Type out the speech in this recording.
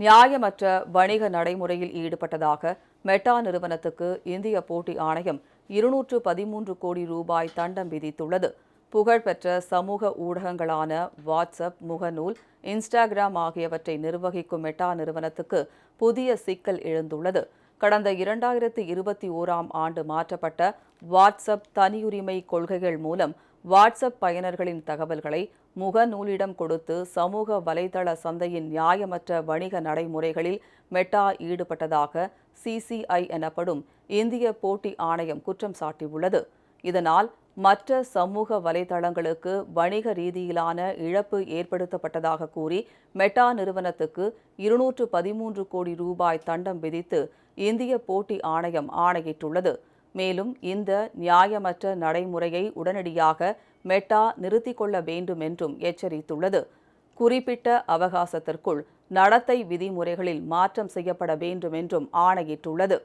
நியாயமற்ற வணிக நடைமுறையில் ஈடுபட்டதாக மெட்டா நிறுவனத்துக்கு இந்திய போட்டி ஆணையம் இருநூற்று பதிமூன்று கோடி ரூபாய் தண்டம் விதித்துள்ளது. புகழ்பெற்ற சமூக ஊடகங்களான வாட்ஸ்அப் முகநூல் இன்ஸ்டாகிராம் ஆகியவற்றை நிர்வகிக்கும் மெட்டா நிறுவனத்துக்கு புதிய சிக்கல் எழுந்துள்ளது. கடந்த இரண்டாயிரத்தி இருபத்தி ஓராம் ஆண்டு மாற்றப்பட்ட வாட்ஸ்அப் தனியுரிமை கொள்கைகள் மூலம் வாட்ஸ்அப் பயனர்களின் தகவல்களை முகநூலிடம் கொடுத்து சமூக வலைதள சந்தையின் நியாயமற்ற வணிக நடைமுறைகளில் மெட்டா ஈடுபட்டதாக சிசிஐ எனப்படும் இந்திய போட்டி ஆணையம் குற்றம் சாட்டியுள்ளது. இதனால் மற்ற சமூக வலைதளங்களுக்கு வணிக ரீதியிலான இழப்பு ஏற்படுத்தப்பட்டதாக கூறி மெட்டா நிறுவனத்துக்கு இருநூற்று பதிமூன்று கோடி ரூபாய் தண்டம் விதித்து இந்திய போட்டி ஆணையம் ஆணையிட்டுள்ளது. மேலும் இந்த நியாயமற்ற நடைமுறையை உடனடியாக மெட்டா நிறுத்திக் கொள்ள வேண்டும் என்றும் எச்சரித்துள்ளது. குறிப்பிட்ட அவகாசத்திற்குள் நடத்தை விதிமுறைகளில் மாற்றம் செய்யப்பட வேண்டும் என்றும் ஆணையிட்டுள்ளது.